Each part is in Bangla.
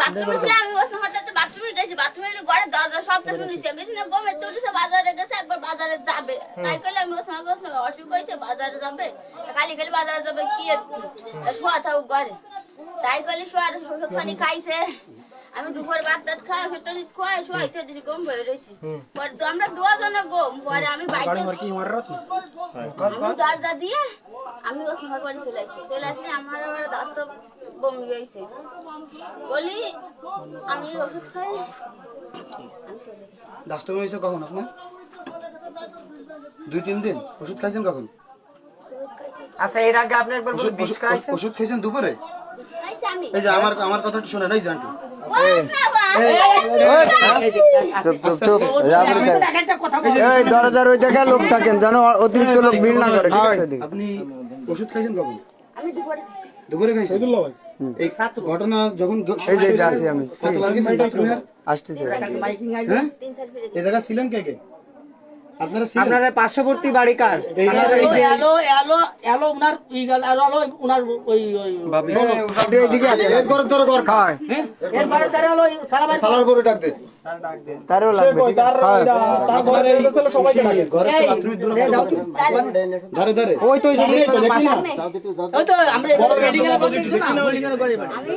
বাথরুমে ছিলাম আমি সঙ্গে হঠাৎ বাথরুমে যাইছি বাথরুমে ঘরে দরজা শব্দ শুনেছি আমি। শুনে গমে তুলেছে বাজারে গেছে একবার বাজারে যাবে। তাই করলে আমি সঙ্গে অসুখ হয়েছে বাজারে যাবে। খালি খালি বাজারে যাবে কি? তা শোয়া থাকুক ঘরে। তাই শোয়ার ওষুধ পানি খাইছে। আমি দুপুর ভাত টাত খাই ওষুধ টষুধ খাই শোয়াই তো দিছি গম হয়ে রয়েছি। পরে তো আমরা দুজনে গম পরে আমি বাইরে আমি দরজা দিয়ে আমি করে চলে আসি। চলে আসলে আমার আবার দাস্ত বমি হয়েছে। বলি আমি ওষুধ খাই। হয়েছে কখন আপনার? দুই তিন দিন? ওষুধ খাইছেন কখন? আচ্ছা এর আগে আপনি একবার ওষুধ ওষুধ- খাইছেন? ওষুধ খাইছেন দুপুরে? এই যে আমার আমার কথা একটু শোনেন এই জানটি চুপ চুপ এই দরজার ওই জায়গায় লোক থাকেন যেন অতিরিক্ত লোক ভিড় না করে ঠিক আছে আপনি ওষুধ খাইছেন কখন? আমি দুপুরে দুপুরে খাইছেন? এই ঘটনা যখন এই যে আছি আমি। আসতেছে। জায়গা ছিলেন কে কে? আপনাদের পার্শ্ববর্তী বাড়ি কার? যে- এলো এলো এলো উনার ই গেল এলো এলো উনার ওই ওই আপনি এইদিকে এর ঘরে তোর ঘর খা এরপরে তারা হলো ওই সালাবাই সালার করে ডাক দে। তারও লাগবে ঠিক আছে। আপনার এই ঘরে তো বাথরুমের দূরে ধারে ধারে। ওই তো ওই তো আমরা বিল্ডিং এর করতে কিছু বিল্ডিং এর করে আমি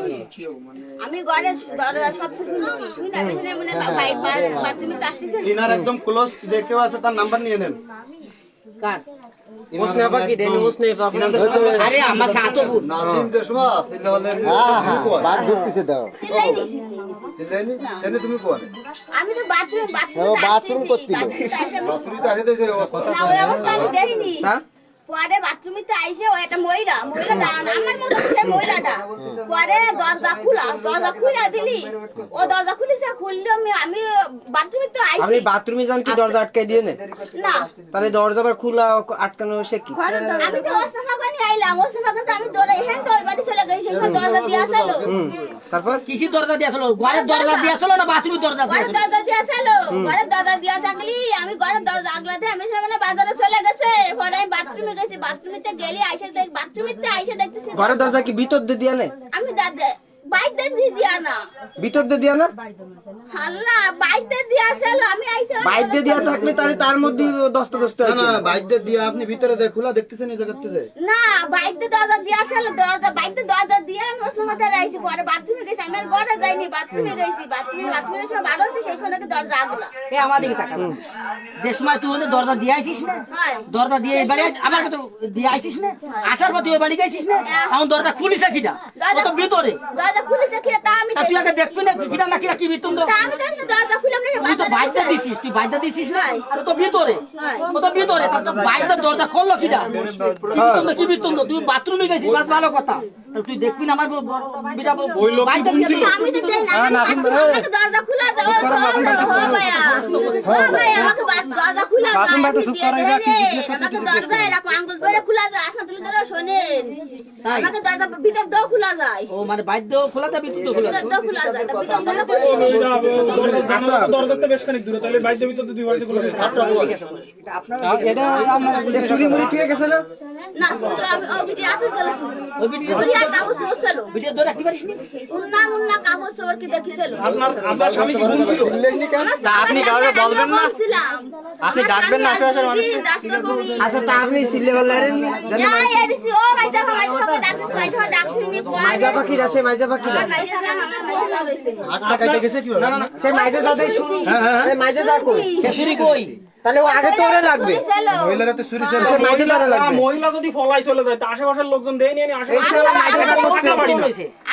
আমি ঘরে সব কিছু শুনেছি শুনে আমি শুনে মনে বাইরে বাথরুমে তো আসতেছে। ইনার একদম ক্লোজ যে কেউ আছে তার নাম্বার নিয়ে নেন। কার? ওসনে বাকি দেন ওসনে আরে আমার সাথে বুন দেশমা বাদ দাও। সেনে তুমি কোন? আমি তো বাথরুম বাথরুম বাথরুম তো আসে যে অবস্থা। না ওই অবস্থা আমি দেখিনি। হ্যাঁ? পরে বাথরুমে তো আইসে ও একটা মহিলা। মহিলা দাঁড়ানো আমার মতো সে মহিলাটা। পরে দরজা খোলা দরজা খুলে দিলি ও দরজা খুলিছে খুললে আমি আমি বাথরুমে তো আপনি বাথরুমে যান কি দরজা আটকাই দিয়ে না? তাহলে দরজা আবার খোলা আটকানো সে কি? আমি তো ওসনা ফাঁকানি আইলাম ওসনা আমি দৌড়ে হ্যাঁ তো বাড়ি চলে দরজা দিয়ে আসলো তারপর? কিসি দরজা দিয়ে আসলো ঘরের দরজা দিয়ে আসলো না বাথরুমের দরজা দিয়ে ঘরের দরজা দিয়ে আসলো ঘরের দরজা দিয়ে থাকলি আমি ঘরের দরজা আগলাতে আমি সামনে বাজারে চলে গেছে পরে আমি বাথরুমে গেছি বাথরুমেতে ঘরের দরজা কি ভিতর দিয়ে দিয়ে নেয় আমি দাদা বাইতে দিয়ে দিয়া না। ভিতর দিয়ে দিয়ে না? আল্লাহ বাইতে দিয়া আসলো আমি আইসে বাইর দিয়ে থাকলে তাহলে তার মধ্যে দস্ত দস্ত না না বাইরে দিয়ে আপনি ভিতরে দেখ খোলা দেখতেছেন এই জায়গা থেকে না বাইতে দরজা দিয়ে আসলো দরজা বাইতে দরজা দিয়ে আমি ওসনা মাথায় পরে বাথরুমে গেছি আমি আর ঘরে যাইনি বাথরুমে গেছি বাথরুমে বাথরুমে সময় বার হচ্ছে সেই সময় দরজা আগলা। এ আমার দিকে তাকা যে সময় তুই ওদের দরজা দিয়ে আইছিস না দরজা দিয়ে এই বাড়ি আমার তো দিয়ে আইছিস না আসার পর তুই ওই বাড়ি গেছিস না এখন দরজা খুলিছে কিটা? ও তো ভিতরে? দরজা খুলেছে তুই আগে দেখবি না কিটা না কিটা কি ভিতর আমি তো দরজা খুলে আমি তুই তো বাইতে দিছিস তুই বাইতে দিছিস না? আর তো ভিতরে। ও তো ভিতরে তা তো বাইতে দরজা খুললো কিটা কি কি ভিতর তুই বাথরুমে গেছিস বাস ভালো কথা। তুই দেখবি না আমার বিটা বাইতে দিয়েছিল আমি তো দেই না আমি আমাকে দরজা খুলে দাও দরজা খুলে দাও আমি দিয়ে দে রে। আমাকে দরজা এরকম আঙ্গুল ধরে খোলা যায় আসনা তুলে ধরে শোনেন? আমাকে দরজা ভিতর দাও খোলা যায়। ও মানে বাইদ্য খোলাতে ভিতর তো খোলা ভিতর খোলা যায় ভিতর দাও খোলা যায়। দরজাতে বেশ খানিক দূরে তাহলে বাইরের ভিতরে দুই এটা চুরি মুড়ি ঠিক গেছে না। চলে ওই আর ভিডিও ধরে রাখতে পারিস নি উন্না উন্না কাগজ চোর কি দেখিছিল আপনার আপনার স্বামী কি গুম ছিল? আপনি কাউকে বলবেন না? আপনি ডাকবেন না? আচ্ছা তা আপনি সিলে বললেন? মাইজা মাইজা পাখির হাতটা কাটে গেছে কি হবে সে মাইজা দাদাই শুরু এই মাইজা যা কই? শেষুরি কই? তাহলে ও আগে তো ওরে লাগবে মহিলারা তো চুরি চলে লাগবে মহিলা যদি ফলাই চলে যায় তা আশেপাশের লোকজন দেয় নিয়ে।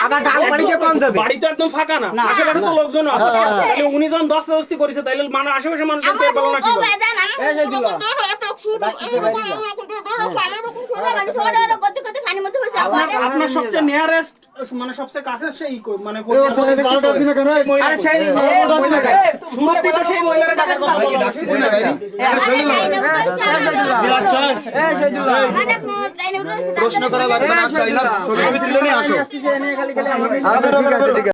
আবার ডাল বাড়িতে কোন যাবে বাড়ি তো একদম ফাঁকা না আশেপাশে তো লোকজন আছে তাহলে উনি যখন দস্তা দস্তি করেছে তাইলে মানে আশেপাশে মানুষ টের পেল না কি আপনার সবচেয়ে নিয়ারেস্ট মানে সবচেয়ে কাছে সেই মানে বারোটার দিনে কেন? এই আরে সেই শুরুতে তো সেই মহিলারা কথা বলল। প্রশ্ন করা লাগবে না ছবি তুলে নিয়ে আসো। ঠিক আছে ঠিক আছে।